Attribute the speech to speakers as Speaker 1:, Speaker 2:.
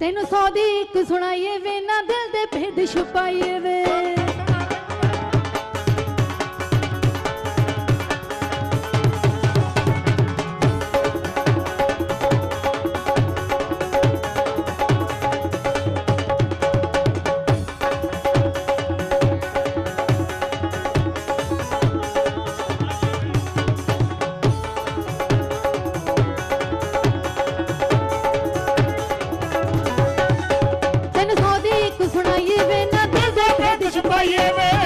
Speaker 1: ਤੈਨੂੰ ਸੌ ਦੀ ਇੱਕ ਸੁਣਾਈਏ ਵੇ ਨਾ ਦਿਲ ਦੇ ਭੇਦ ਛੁਪਾਈਏ ਵੇ। ਤੈਨੂੰ